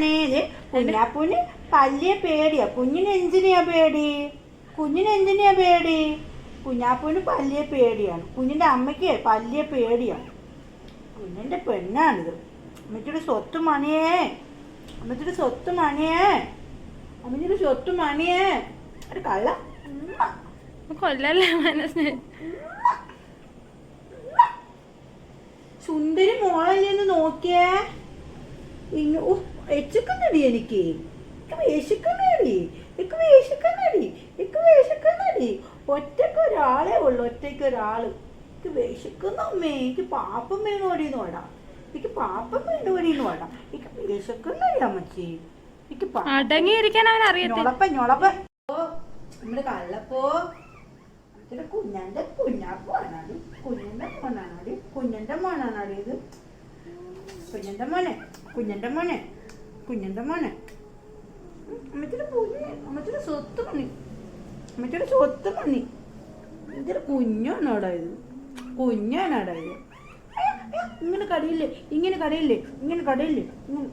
ദേ കുഞ്ഞാപ്പൂന് പല്ലിയ പേടിയാ. കുഞ്ഞിന് എന്തിനാ പേടി? കുഞ്ഞിന് എന്തിനാ പേടി? കുഞ്ഞാപ്പൂന് പല്ലിയ പേടിയാണ്. കുഞ്ഞിന്റെ അമ്മയ്ക്ക് പല്ലിയ പേടിയാണ് കുഞ്ഞിന്റെ പെണ്ണാണിത്. അമ്മച്ചിയുടെ സ്വത്ത് മണിയേ. അമ്മച്ചിയുടെ സ്വത്ത് മണിയേ. അമ്മച്ചിയുടെ സ്വത്ത് മണിയേ. ഒരു കള്ള. കൊല്ലല്ലേ മനസ്സിന് സുന്ദരി മോളല്ലേന്ന് നോക്കിയേ. ഇങ്ങ എച്ചിക്കുന്നടി എനിക്ക്. വേഷിക്കുന്നടി എനിക്ക് വേഷിക്കുന്നടി എനിക്ക് വേഷിക്കുന്നടി ഒറ്റയ്ക്ക് ഒരാളെ ഉള്ളു ഒറ്റയ്ക്ക് ഒരാൾ. എനിക്ക് വേഷിക്കുന്ന അമ്മേ എനിക്ക് പാപ്പം വേണോടി വേടാ. എനിക്ക് പാപ്പം വേണോടി വേടാ. എനിക്ക് വേഷിക്കുന്നടി അമ്മച്ചി. എനിക്ക് അടങ്ങിയിരിക്കാൻ അവൻ അറിയത്തില്ല ഞൊളപ്പ നമ്മുടെ കള്ളപ്പോ കുഞ്ഞാന്റെ കുഞ്ഞന്റെ കുഞ്ഞാപ്പാണാടി കുഞ്ഞന്റെ മോനാണാടി. കുഞ്ഞന്റെ മോനാണാടി ഇത്. കുഞ്ഞന്റെ മോനെ കുഞ്ഞന്റെ മോനെ. കുഞ്ഞന്റെ മോനെ. അമ്മച്ചിയുടെ കുഞ്ഞ് അമ്മച്ചിയുടെ സ്വത്ത് മണി അമ്മച്ചിയുടെ സ്വത്ത് മണി കുഞ്ഞാണ് അവിടെ ഇത്. കുഞ്ഞാണാടാ ഇത്. അയ്യ, അയ്യ, ഇങ്ങനെ കടയില്ലേ ഇങ്ങനെ കടയില്ലേ ഇങ്ങനെ കടയില്ലേ ഇങ്ങനെ.